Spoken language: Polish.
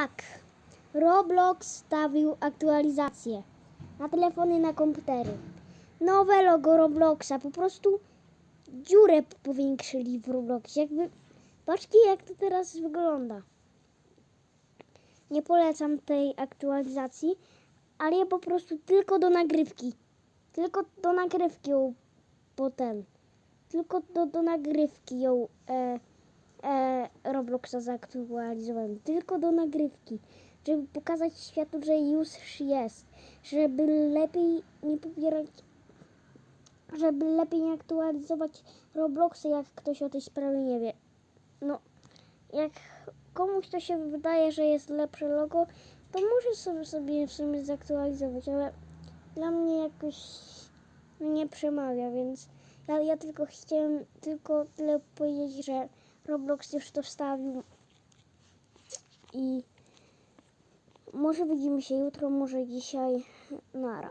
Tak. Roblox stawił aktualizację na telefony, na komputery. Nowe logo Robloxa, po prostu dziurę powiększyli w Robloxie. Jakby, patrzcie jak to teraz wygląda. Nie polecam tej aktualizacji, ale ja po prostu tylko do nagrywki. Tylko do nagrywki ją potem. Tylko do, do nagrywki ją e, e, Robloxa zaktualizowałem. Tylko do nagrywki. Żeby pokazać światu, że już jest. Żeby lepiej nie pobierać. Żeby lepiej nie aktualizować Robloxa, jak ktoś o tej sprawie nie wie. No, jak komuś to się wydaje, że jest lepsze logo, to może sobie, sobie w sumie zaktualizować, ale dla mnie jakoś nie przemawia, więc ja, ja tylko chciałem tylko tyle powiedzieć, że Roblox już to wstawił i może widzimy się jutro, może dzisiaj. Nara.